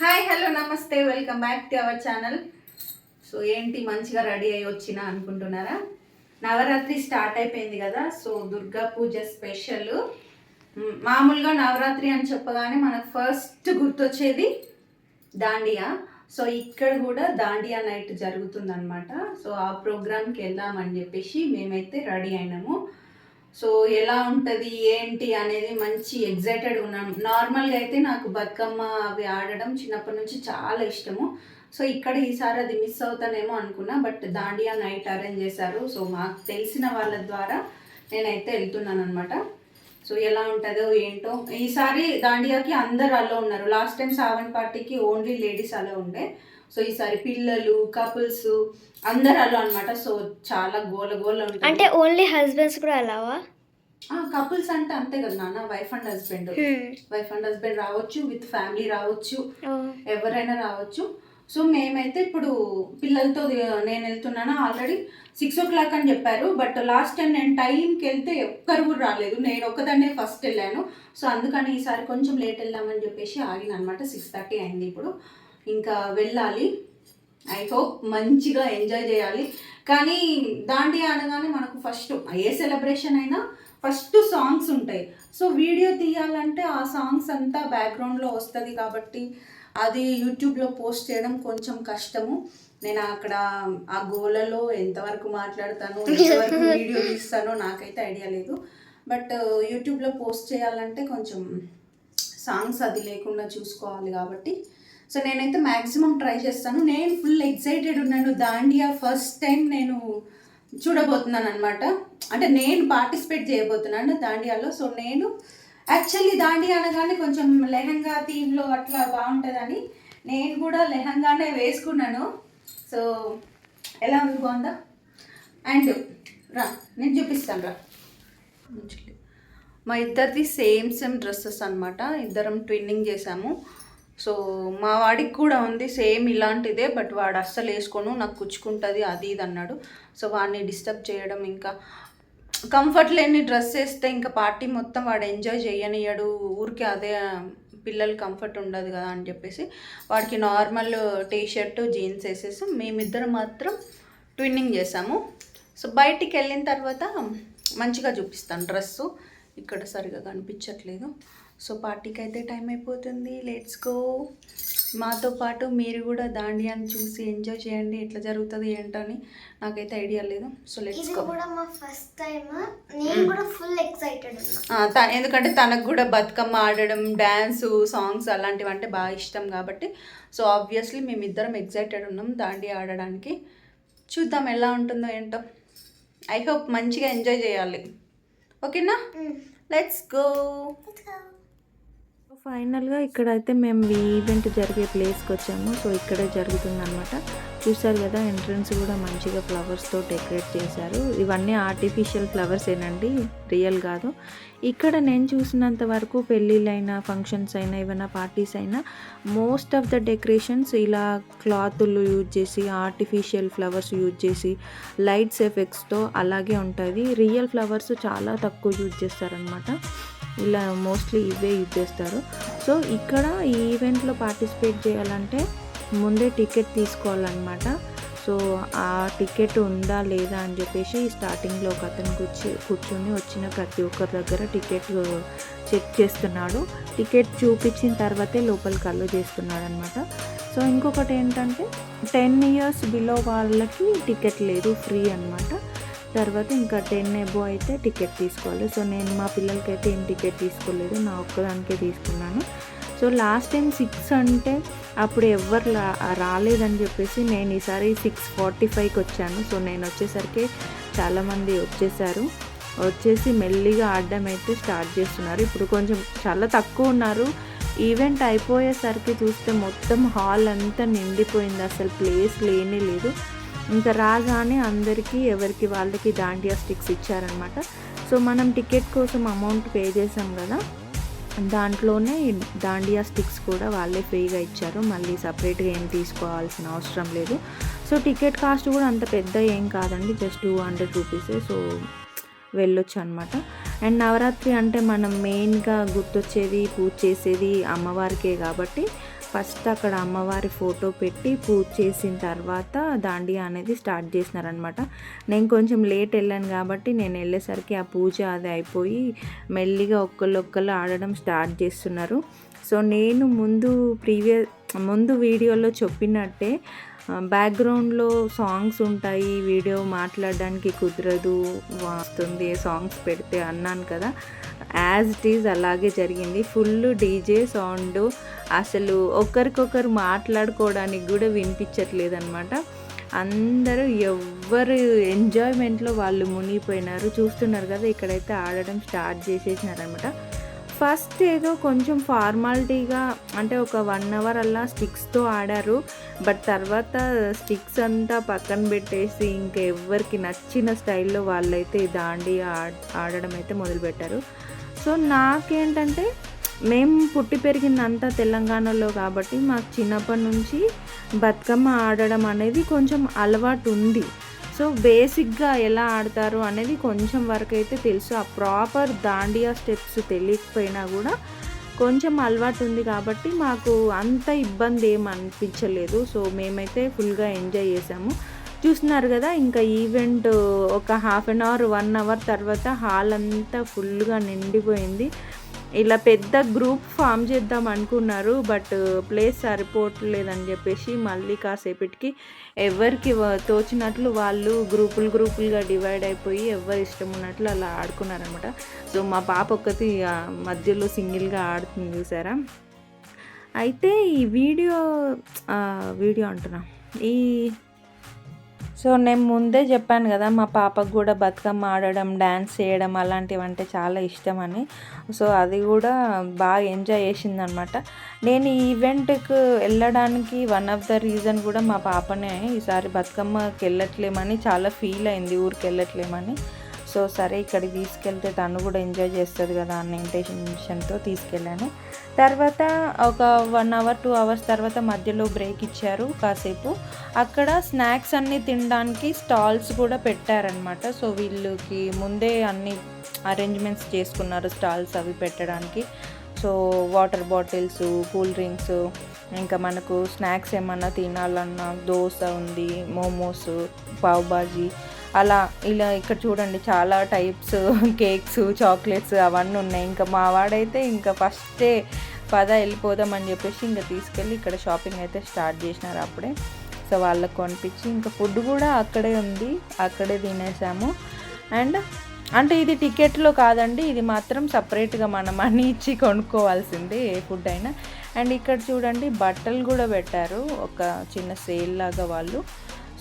Hi hello నమస్తే welcome back to our channel so ఏంటి మంచిగా రెడీ అయ్యి వచ్చినా అనుకుంటున్నారా? నవరాత్రి స్టార్ట్ అయిపోయింది కదా సో దుర్గా పూజ స్పెషల్ మామూలుగా నవరాత్రి అని చెప్పగానే మనకు ఫస్ట్ గుర్తొచ్చేది దాండియా. సో ఇక్కడ కూడా దాండియా నైట్ జరుగుతుందనమాట సో ఆ ప్రోగ్రామ్కి వెళ్దామని చెప్పేసి మేమైతే రెడీ అయినాము. సో ఎలా ఉంటుంది ఏంటి అనేది మంచి ఎగ్జైటెడ్ ఉన్నాను. నార్మల్గా అయితే నాకు బతుకమ్మ అవి ఆడడం చిన్నప్పటి నుంచి చాలా ఇష్టము. సో ఇక్కడ ఈసారి అది మిస్ అవుతానేమో అనుకున్నా బట్ దాండియా నైట్ అరేంజ్ చేశారు. సో మాకు తెలిసిన వాళ్ళ ద్వారా నేనైతే వెళ్తున్నాను అనమాట సో ఎలా ఉంటుందో ఏంటో. ఈసారి దాండియాకి అందరు అలో ఉన్నారు. లాస్ట్ టైం సావన్ పార్టీకి ఓన్లీ లేడీస్ అలా ఉండే. సో ఈసారి పిల్లలు కపుల్స్ అందరు అలో అనమాట సో చాలా గోల గోల ఉంటుంది. అంటే ఓన్లీ హస్బెండ్స్ కూడా అలావా? కపుల్స్ అంటే అంతే కదా నాన్న. Wife and husband wife and husband రావచ్చు విత్ ఫ్యామిలీ రావచ్చు. ఎవరైనా రావచ్చు. సో మేమైతే ఇప్పుడు పిల్లలతో నేను వెళ్తున్నాను ఆల్రెడీ సిక్స్ ఓ క్లాక్ అని చెప్పారు బట్ లాస్ట్ టైం నేను టైంకి వెళ్తే ఒక్కరు కూడా రాలేదు. నేను ఒక్కదాన్నే ఫస్ట్ వెళ్ళాను. సో అందుకని ఈసారి కొంచెం లేట్ వెళ్దామని చెప్పేసి ఆగిన అనమాట సిక్స్ థర్టీ అయింది ఇప్పుడు. ఇంకా వెళ్ళాలి. ఐ హోప్ మంచిగా ఎంజాయ్ చేయాలి. కానీ దాండి అనగానే మనకు ఫస్ట్ ఏ సెలబ్రేషన్ అయినా ఫస్ట్ సాంగ్స్ ఉంటాయి. సో వీడియో తీయాలంటే ఆ సాంగ్స్ అంతా బ్యాక్గ్రౌండ్లో వస్తుంది కాబట్టి అది యూట్యూబ్లో పోస్ట్ చేయడం కొంచెం కష్టము. నేను అక్కడ ఆ గోలలో ఎంతవరకు మాట్లాడతాను ఎంతవరకు వీడియో తీస్తానో నాకైతే ఐడియా లేదు. బట్ యూట్యూబ్లో పోస్ట్ చేయాలంటే కొంచెం సాంగ్స్ అది లేకుండా చూసుకోవాలి కాబట్టి. సో నేనైతే మ్యాక్సిమం ట్రై చేస్తాను. నేను ఫుల్ ఎక్సైటెడ్ ఉన్నాను. దాండియా ఫస్ట్ టైం నేను చూడబోతున్నాను అనమాట అంటే నేను పార్టిసిపేట్ చేయబోతున్నాను దాండియాలో. సో నేను యాక్చువల్లీ దాండియా అనగానే కొంచెం లెహంగా థీమ్లో అట్లా బాగుంటుందని నేను కూడా లెహంగానే వేసుకున్నాను. సో ఎలా ఉంది? బాగుందా? అండ్ రా నేను చూపిస్తాను రా. మా ఇద్దరిది సేమ్ సేమ్ డ్రెస్సెస్ అనమాట ఇద్దరం ట్విన్నింగ్ చేసాము సో మా వాడికి కూడా ఉంది సేమ్ ఇలాంటిదే బట్ వాడు అస్సలు వేసుకోను నాకు కుచ్చుకుంటుంది అది ఇది అన్నాడు. సో వాడిని డిస్టర్బ్ చేయడం ఇంకా కంఫర్ట్ లేని డ్రెస్ వేస్తే ఇంకా పార్టీ మొత్తం వాడు ఎంజాయ్ చేయనియడు. ఊరికి అదే పిల్లలు కంఫర్ట్ ఉండదు కదా అని చెప్పేసి వాడికి నార్మల్ టీ షర్ట్ జీన్స్ వేసేసి మేమిద్దరు మాత్రం ట్విన్నింగ్ చేసాము. సో బయటికి వెళ్ళిన తర్వాత మంచిగా చూపిస్తాను డ్రెస్సు. ఇక్కడ సరిగా కనిపించట్లేదు. సో పార్టీకి అయితే టైం అయిపోతుంది. Let's go. మాతో పాటు మీరు కూడా దాండియాని చూసి ఎంజాయ్ చేయండి ఎట్లా జరుగుతుంది ఏంటని నాకైతే ఐడియా లేదు. సో లెట్స్ కూడా మా ఫస్ట్ టైం నేను కూడా ఫుల్ ఎక్సైటెడ్ ఎందుకంటే తనకు కూడా బతుకమ్మ ఆడడం డ్యాన్సు సాంగ్స్ అలాంటివి అంటే బాగా ఇష్టం కాబట్టి సో ఆబ్వియస్లీ మేమిద్దరం ఎగ్జైటెడ్ ఉన్నాం దాండి ఆడడానికి. చూద్దాం ఎలా ఉంటుందో ఏంటో. ఐ హోప్ మంచిగా ఎంజాయ్ చేయాలి. ఓకేనా? లెట్స్ గో ఫైనల్గా ఇక్కడైతే మేము ఈవెంట్ జరిగే ప్లేస్కి వచ్చాము. సో ఇక్కడే జరుగుతుంది అనమాట చూసారు కదా ఎంట్రన్స్ కూడా మంచిగా ఫ్లవర్స్తో డెకరేట్ చేశారు. ఇవన్నీ ఆర్టిఫిషియల్ ఫ్లవర్స్ ఏనండి రియల్ కాదు. ఇక్కడ నేను చూసినంత వరకు పెళ్ళిళ్ళైనా ఫంక్షన్స్ అయినా ఏమైనా పార్టీస్ అయినా మోస్ట్ ఆఫ్ ద డెకరేషన్స్ ఇలా క్లాతులు యూజ్ చేసి ఆర్టిఫిషియల్ ఫ్లవర్స్ యూజ్ చేసి లైట్స్ ఎఫెక్ట్స్తో అలాగే ఉంటుంది రియల్ ఫ్లవర్స్ చాలా తక్కువ యూజ్ చేస్తారనమాట ఇలా మోస్ట్లీ ఇవే యూజ్ చేస్తారు సో ఇక్కడ ఈ ఈవెంట్లో పార్టిసిపేట్ చేయాలంటే ముందే టికెట్ తీసుకోవాలన్నమాట. సో ఆ టికెట్ ఉందా లేదా అని చెప్పేసి స్టార్టింగ్లో ఒక అతను కూర్చు కూర్చొని వచ్చిన ప్రతి ఒక్కరి దగ్గర టికెట్ చెక్ uh, చేస్తున్నాడు. టికెట్ చూపించిన తర్వాతే లోపలికి అల్లో చేస్తున్నాడు అనమాట సో ఇంకొకటి ఏంటంటే టెన్ ఇయర్స్ బిలో వాళ్ళకి టికెట్ లేదు ఫ్రీ అనమాట తర్వాత ఇంకా టెన్ ఎబో అయితే టికెట్ తీసుకోవాలి. సో నేను మా పిల్లలకైతే ఏం టికెట్ తీసుకోలేదు నా ఒక్కదానికే తీసుకున్నాను. సో లాస్ట్ టైం సిక్స్ అంటే అప్పుడు ఎవ్వరు రాలేదని చెప్పేసి నేను ఈసారి సిక్స్ ఫార్టీ ఫైవ్కి వచ్చాను. సో నేను వచ్చేసరికి చాలామంది వచ్చేసారు. వచ్చేసి మెల్లిగా ఆడడం అయితే స్టార్ట్ చేస్తున్నారు. ఇప్పుడు కొంచెం చాలా తక్కువ ఉన్నారు. ఈవెంట్ అయిపోయేసరికి చూస్తే మొత్తం హాల్ అంతా నిండిపోయింది. అసలు ప్లేస్ లేనే లేదు. ఇంకా రాగానే అందరికీ ఎవరికి వాళ్ళకి దాండియా స్టిక్స్ ఇచ్చారనమాట సో మనం టికెట్ కోసం అమౌంట్ పే చేసాం కదా దాంట్లోనే దాండియా స్టిక్స్ కూడా వాళ్ళే ఫ్రీగా ఇచ్చారు. మళ్ళీ సపరేట్గా ఏం తీసుకోవాల్సిన అవసరం లేదు. సో టికెట్ కాస్ట్ కూడా అంత పెద్ద ఏం కాదండి. జస్ట్ టూ హండ్రెడ్ రూపీసే సో వెళ్ళొచ్చు అనమాట అండ్ నవరాత్రి అంటే మనం మెయిన్గా గుర్తొచ్చేది పూజ చేసేది అమ్మవారికే కాబట్టి ఫస్ట్ అక్కడ అమ్మవారి ఫోటో పెట్టి పూజ చేసిన తర్వాత దాండియా అనేది స్టార్ట్ చేసినారనమాట. నేను కొంచెం లేట్ వెళ్ళాను కాబట్టి నేను వెళ్ళేసరికి ఆ పూజ అది అయిపోయి మెల్లిగా ఒక్కళ్ళొక్కళ్ళు ఆడడం స్టార్ట్ చేస్తున్నారు. సో నేను ముందు ప్రీవియస్ ముందు వీడియోలో చెప్పినట్టే బ్యాక్గ్రౌండ్లో సాంగ్స్ ఉంటాయి వీడియో మాట్లాడడానికి కుదరదు వస్తుంది సాంగ్స్ పెడితే అన్నాను కదా. యాజ్ ఇట్ ఈజ్ అలాగే జరిగింది. ఫుల్ డీజే సౌండ్ అసలు ఒకరికొకరు మాట్లాడుకోవడానికి కూడా వినిపించట్లేదు అనమాట అందరూ ఎవ్వరు ఎంజాయ్మెంట్లో వాళ్ళు మునిగిపోయినారు. చూస్తున్నారు కదా ఇక్కడైతే ఆడడం స్టార్ట్ చేసేసినారనమాట ఫస్ట్ ఏదో కొంచెం ఫార్మాలిటీగా అంటే ఒక వన్ అవర్ అలా స్టిక్స్తో ఆడారు. బట్ తర్వాత స్టిక్స్ అంతా పక్కన పెట్టేసి ఇంకా ఎవరికి నచ్చిన స్టైల్లో వాళ్ళైతే దాండి ఆడ్- ఆడడం అయితే మొదలుపెట్టారు. సో నాకేంటంటే మేము పుట్టి పెరిగిందంతా తెలంగాణలో కాబట్టి మాకు చిన్నప్పటి నుంచి బతుకమ్మ ఆడడం అనేది కొంచెం అలవాటు ఉంది. సో బేసిక్గా ఎలా ఆడతారు అనేది కొంచెం వరకు అయితే తెలుసు. ఆ ప్రాపర్ దాండియా స్టెప్స్ తెలియకపోయినా కూడా కొంచెం అలవాటు ఉంది కాబట్టి మాకు అంత ఇబ్బంది ఏం అనిపించలేదు. సో మేమైతే ఫుల్గా ఎంజాయ్ చేసాము. చూస్తున్నారు కదా ఇంకా ఈవెంట్ ఒక half an hour one hour తర్వాత హాల్ అంతా ఫుల్గా నిండిపోయింది. ఇలా పెద్ద గ్రూప్ ఫామ్ చేద్దాం అనుకున్నారు బట్ ప్లేస్ సరిపోవట్లేదని చెప్పేసి మళ్ళీ కాసేపటికి ఎవరికి తోచినట్లు వాళ్ళు గ్రూపులు గ్రూపులుగా డివైడ్ అయిపోయి ఎవరు ఇష్టం ఉన్నట్లు అలా ఆడుకున్నారనమాట. సో మా పాప ఒక్కటి మధ్యలో సింగిల్గా ఆడుతుంది చూసారా? అయితే ఈ వీడియో వీడియో అంటున్నా. ఈ సో నేను ముందే చెప్పాను కదా మా పాపకు కూడా బతుకమ్మ ఆడడం డ్యాన్స్ చేయడం అలాంటివి అంటే చాలా ఇష్టం అని సో అది కూడా బాగా ఎంజాయ్ చేసిందనమాట. నేను ఈ ఈవెంట్కి వెళ్ళడానికి వన్ ఆఫ్ ద రీజన్ కూడా మా పాపనే ఈసారి బతుకమ్మకి వెళ్ళట్లేమని చాలా ఫీల్ అయింది ఊరికి వెళ్ళట్లేమని. సో సరే ఇక్కడికి తీసుకెళ్తే తను కూడా ఎంజాయ్ చేస్తుంది కదా అన్న ఇంటెన్షన్తో తీసుకెళ్ళాను. తర్వాత ఒక వన్ అవర్ టూ అవర్స్ తర్వాత మధ్యలో బ్రేక్ ఇచ్చారు కాసేపు. అక్కడ స్నాక్స్ అన్నీ తినడానికి స్టాల్స్ కూడా పెట్టారనమాట సో వీళ్ళకి ముందే అన్ని అరేంజ్మెంట్స్ చేసుకున్నారు స్టాల్స్ అవి పెట్టడానికి. So water bottles cool drinks ఇంకా మనకు స్నాక్స్ ఏమన్నా తినాలన్నా దోశ ఉంది మోమోస్ పావ్ బాజీ అలా ఇలా ఇక్కడ చూడండి చాలా టైప్స్ కేక్స్ చాక్లెట్స్ అవన్నీ ఉన్నాయి. ఇంకా మా వాడైతే ఇంకా ఫస్టే పద వెళ్ళిపోదామని చెప్పేసి ఇంకా తీసుకెళ్ళి ఇక్కడ షాపింగ్ అయితే స్టార్ట్ చేసినారు అప్పుడే. సో వాళ్ళకి కొనిపించి ఇంకా ఫుడ్ కూడా అక్కడే ఉంది అక్కడే తినేసాము. అండ్ అంటే ఇది టికెట్లో కాదండి ఇది మాత్రం సపరేట్గా మనం మనీ ఇచ్చి కొనుక్కోవాల్సిందే ఏ ఫుడ్ అయినా. అండ్ ఇక్కడ చూడండి బట్టలు కూడా పెట్టారు ఒక చిన్న సేల్ లాగా వాళ్ళు.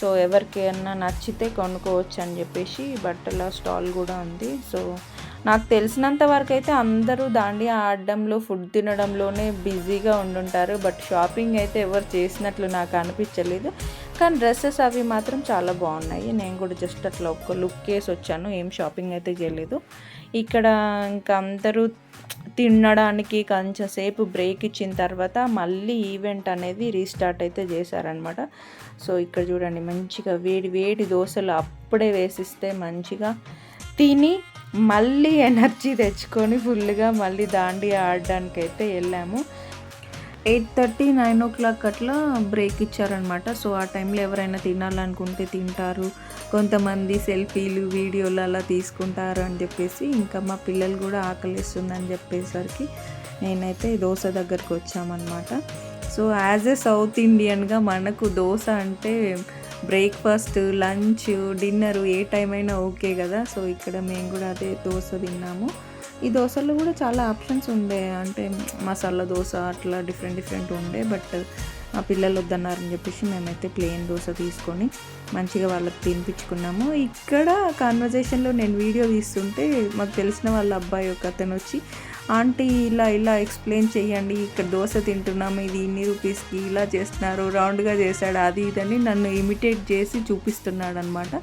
సో ఎవరికైనా నచ్చితే కొనుక్కోవచ్చు అని చెప్పేసి బట్టల స్టాల్ కూడా ఉంది. సో నాకు తెలిసినంత వరకు అయితే అందరూ దాండి ఆడడంలో ఫుడ్ తినడంలోనే బిజీగా ఉండుంటారు. బట్ షాపింగ్ అయితే ఎవరు చేసినట్లు నాకు అనిపించలేదు. కానీ డ్రెస్సెస్ అవి మాత్రం చాలా బాగున్నాయి. నేను కూడా జస్ట్ అట్లా ఒక్క లుక్ వేసి వచ్చాను. ఏం షాపింగ్ అయితే చేయలేదు. ఇక్కడ ఇంకా అందరూ తినడానికి కొంచెం సేపు బ్రేక్ ఇచ్చిన తర్వాత మళ్ళీ ఈవెంట్ అనేది రీస్టార్ట్ అయితే చేశారనమాట సో ఇక్కడ చూడండి మంచిగా వేడి వేడి దోశలు అప్పుడే వేసిస్తే మంచిగా తిని మళ్ళీ ఎనర్జీ తెచ్చుకొని ఫుల్గా మళ్ళీ దాండి ఆడడానికి అయితే వెళ్ళాము. Eight thirty nine o'clock అట్లా బ్రేక్ ఇచ్చారనమాట సో ఆ టైంలో ఎవరైనా తినాలనుకుంటే తింటారు. కొంతమంది సెల్ఫీలు వీడియోలు అలా తీసుకుంటారు అని చెప్పేసి ఇంకా మా పిల్లలు కూడా ఆకలిస్తుందని చెప్పేసరికి నేనైతే దోశ దగ్గరకు వచ్చామన్నమాట. సో యాజ్ ఎ సౌత్ ఇండియన్గా మనకు దోశ అంటే బ్రేక్ఫాస్ట్ లంచ్ డిన్నర్ ఏ టైం అయినా ఓకే కదా. సో ఇక్కడ మేము కూడా అదే దోశ తిన్నాము. ఈ దోశల్లో కూడా చాలా ఆప్షన్స్ ఉండే. అంటే మసాలా దోశ అట్లా డిఫరెంట్ డిఫరెంట్ ఉండే. బట్ మా పిల్లలు వద్దన్నారని చెప్పేసి మేమైతే ప్లెయిన్ దోశ తీసుకొని మంచిగా వాళ్ళకి తినిపించుకున్నాము. ఇక్కడ కాన్వర్జేషన్లో నేను వీడియో తీస్తుంటే మాకు తెలిసిన వాళ్ళ అబ్బాయి ఒక అతను వచ్చి ఆంటీ ఇలా ఇలా ఎక్స్ప్లెయిన్ చేయండి. ఇక్కడ దోశ తింటున్నాము. ఇది ఇన్ని రూపీస్కి ఇలా చేస్తున్నారు. రౌండ్గా చేశాడు. అది ఇదని నన్ను ఇమిటేట్ చేసి చూపిస్తున్నాడు అనమాట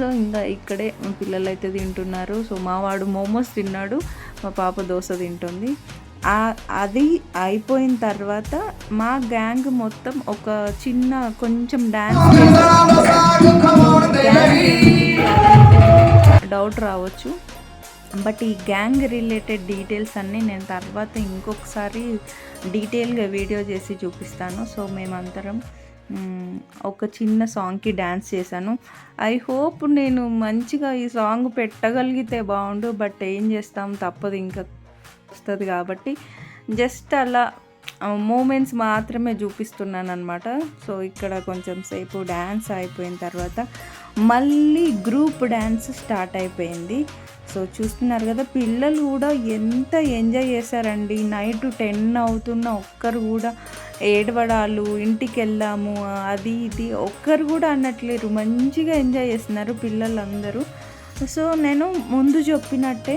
సో ఇంకా ఇక్కడే పిల్లలు అయితే తింటున్నారు. సో మావాడు మోమోస్ తిన్నాడు మా పాప దోశ తింటుంది. అది అయిపోయిన తర్వాత మా గ్యాంగ్ మొత్తం ఒక చిన్న కొంచెం డ్యాన్స్ డౌట్ రావచ్చు. బట్ ఈ గ్యాంగ్ రిలేటెడ్ డీటెయిల్స్ అన్నీ నేను తర్వాత ఇంకొకసారి డీటెయిల్గా వీడియో చేసి చూపిస్తాను. సో మేమందరం ఒక చిన్న సాంగ్కి డ్యాన్స్ చేశాను. ఐ హోప్ నేను మంచిగా ఈ సాంగ్ పెట్టగలిగితే బాగుండు బట్ ఏం చేస్తాం తప్పదు ఇంకా వస్తుంది కాబట్టి జస్ట్ అలా మూమెంట్స్ మాత్రమే చూపిస్తున్నాను అనమాట సో ఇక్కడ కొంచెం సేపు డ్యాన్స్ అయిపోయిన తర్వాత మళ్ళీ గ్రూప్ డ్యాన్స్ స్టార్ట్ అయిపోయింది. సో చూస్తున్నారు కదా పిల్లలు కూడా ఎంత ఎంజాయ్ చేశారండి. నైట్ టెన్ అవుతున్న ఒక్కరు కూడా ఏడవడాలు ఇంటికి వెళ్ళాము అది ఇది ఒక్కరు కూడా అన్నట్లేరు మంచిగా ఎంజాయ్ చేస్తున్నారు పిల్లలందరూ. సో నేను ముందు చెప్పినట్టే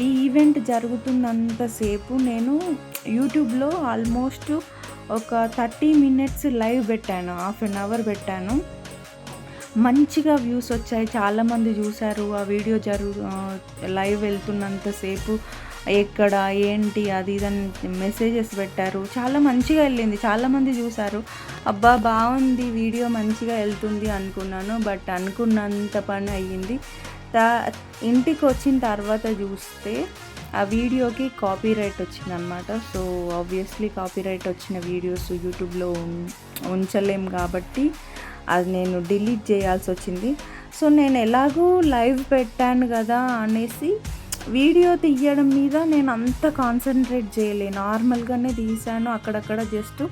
ఈ ఈవెంట్ జరుగుతున్నంతసేపు నేను యూట్యూబ్లో ఆల్మోస్ట్ ఒక థర్టీ మినిట్స్ లైవ్ పెట్టాను హాఫ్ అన్ అవర్ పెట్టాను. మంచిగా వ్యూస్ వచ్చాయి. చాలామంది చూశారు. ఆ వీడియో జరుగు లైవ్ వెళ్తున్నంతసేపు ఎక్కడ ఏంటి అది ఇదని మెసేజెస్ పెట్టారు. చాలా మంచిగా వెళ్ళింది. చాలామంది చూశారు. అబ్బా బాగుంది వీడియో మంచిగా వెళ్తుంది అనుకున్నాను. బట్ అనుకున్నంత పని అయ్యింది. తా ఇంటికి వచ్చిన తర్వాత చూస్తే ఆ వీడియోకి కాపీ రైట్ వచ్చిందనమాట సో ఆబ్వియస్లీ కాపీ రైట్ వచ్చిన వీడియోస్ యూట్యూబ్లో ఉంచలేం కాబట్టి అది నేను డిలీట్ చేయాల్సి వచ్చింది. సో నేను ఎలాగూ లైవ్ పెట్టాను కదా అనేసి వీడియో తీయడం మీద నేను అంత కాన్సన్ట్రేట్ చేయలే. నార్మల్గానే తీసాను అక్కడక్కడ జస్ట్.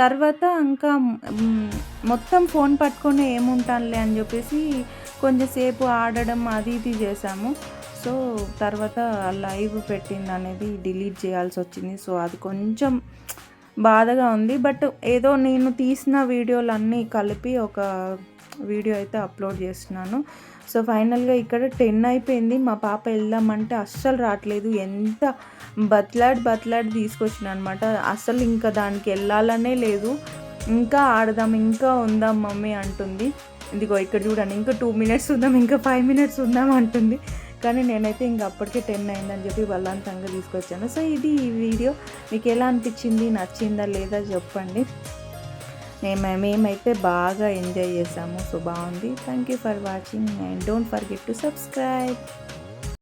తర్వాత ఇంకా మొత్తం ఫోన్ పట్టుకొని ఏముంటానులే అని చెప్పేసి కొంచెంసేపు ఆడడం అది ఇది చేసాము సో తర్వాత లైవ్ పెట్టింది అనేది డిలీట్ చేయాల్సి వచ్చింది. సో అది కొంచెం బాధగా ఉంది. బట్ ఏదో నేను తీసిన వీడియోలన్నీ కలిపి ఒక వీడియో అయితే అప్లోడ్ చేస్తున్నాను. సో ఫైనల్గా ఇక్కడ టెన్ అయిపోయింది. మా పాప వెళ్దామంటే అస్సలు రావట్లేదు. ఎంత బతలాడి బతలాడి తీసుకొచ్చిన అనమాట అస్సలు ఇంకా దానికి వెళ్ళాలనే లేదు. ఇంకా ఆడదాం ఇంకా ఉందాం మమ్మీ అంటుంది. ఇదిగో ఇక్కడ చూడండి ఇంకా టూ మినిట్స్ ఉందాం ఇంకా ఫైవ్ మినిట్స్ ఉందాం అంటుంది. కానీ నేనైతే ఇంకా అప్పటికే టెన్ అయిందని చెప్పి బలవంతంగా తీసుకొచ్చాను. సో ఇది ఈ వీడియో. మీకు ఎలా అనిపించింది? నచ్చిందా లేదా చెప్పండి. మేము మేమైతే బాగా ఎంజాయ్ చేసాము. సో బాగుంది. Thank you for watching and don't forget to subscribe